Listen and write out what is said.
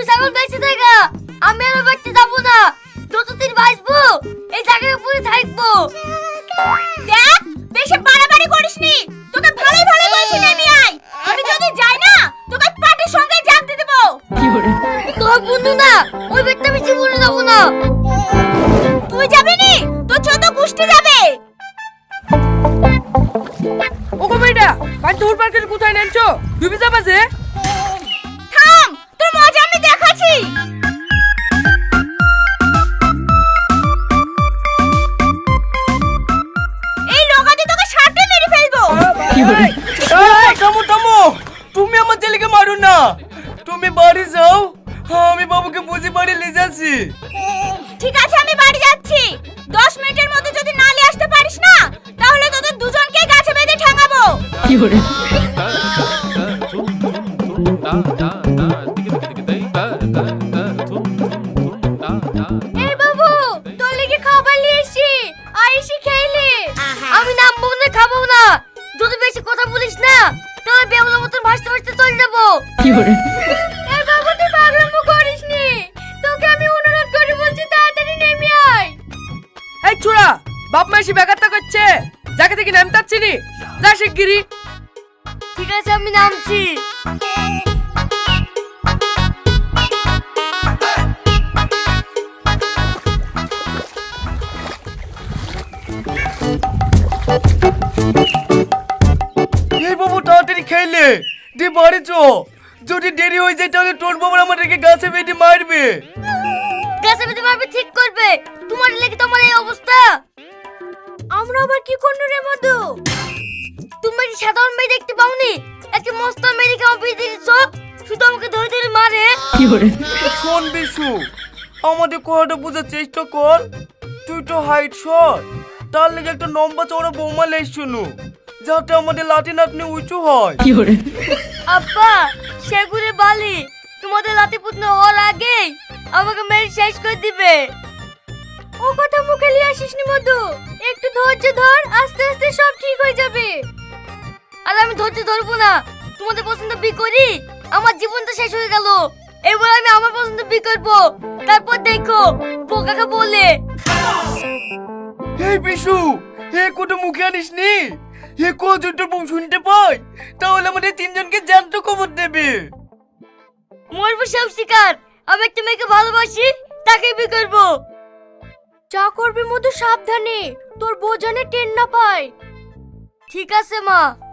তুমি বেঁচে থাকা। আমি আর বাড়িতে যাব না। যতদিন বাঁচবো এই জায়গায় উপরে থাকব। বেশি বাড়াবাড়ি করিস নি। তোকে ভালোই ভালো বলছি নেমে আয় আমি যদি যাই না তোকে পাটির সঙ্গে জানতে দেব। কি তোর বন্ধু না ওই বেটটা আমি জীবনে যাব না। তুই যাবি নি? তোর ছোট কুষ্টি যাবে। ওগো মেয়েটা বাড়িতে হুড় কোথায় নেমছো? তুমি যাবা যে? আমার ছেলেকে মারো না। তুমি বাড়ি যাও। আমি বাবুকে বুঝে বাড়ি নিয়ে যাচ্ছি। ঠিক আছে আমি বাড়ি যাচ্ছি। দশ মিনিটের মধ্যে যদি নালে আসতে পারিস না তাহলে তোদের দুজনকে গাছে বেঁধে ঠেঙাবো। এই বাবু তোর লেগে খাবার নিয়ে এসেছি। আর এসে আমি নামবো না খাব না। যদি বেশি কথা বলিস না তোর বেবলার মতন ভাসতে ভাসতে চলে যাব এই বাবু তুই পাগলামো করিস নি তোকে আমি অনুরোধ করে বলছি তাড়াতাড়ি নেমে আয়। এই চূড়া বাপ মা এসে বেকারটা করছে। যাকে থেকে নামতে পারছি নি যা শিগগিরি ঠিক আছে আমি নামছি। এই বাবু তাড়াতাড়ি খেলে দি বাড়ি চো যদি দেরি হয়ে যায় তাহলে তোর বাবা আমাদেরকে গাছে বেঁধে মারবে। গাছে বেঁধে মারবে ঠিক করবে। তোমার লেগে তোমার এই অবস্থা। আমরা আবার কি করল রে মধু? তুমি কি সাধারণ মেয়ে দেখতে পাওনি? একটা মস্ত আমেরিকা বিয়ে দিয়ে দিচ্ছ শুধু আমাকে ধরে ধরে মারে। কি করে শোন বিশু আমাদের কথাটা বোঝার চেষ্টা কর। তুই তো হাইট শট তার লেগে একটা লম্বা চওড়া বৌমা লেস শুনু। যাতে আমাদের লাঠি নাতনি উঁচু হয়। আব্বা সেগুলো বালি তোমাদের লাতি পুতনো হওয়ার আগেই আমাকে মেরে শেষ করে দিবে। ও কথা মুখে নিয়ে আসিস নি মধু। একটু ধৈর্য ধর আস্তে আস্তে সব ঠিক হয়ে যাবে। আর আমি ধৈর্য ধরবো না। তোমাদের পছন্দ বি করি? আমার জীবন তো শেষ হয়ে গেল। এবার আমি আমার পছন্দ বি করব। তারপর দেখো বোকাকে বলে? এই বিশু এ কোটো মুখে আনিস নি? এ কজনটা তোর শুনতে পাই? তাহলে আমাদের তিনজনকে জ্যান্ত খবর দেবে। মরবো সব শিকার। আমি একটা মেয়েকে ভালোবাসি তাকে বি করব। যা করবি মধু সাবধানে। তোর বোঝানে টেন না পায়। ঠিক আছে মা।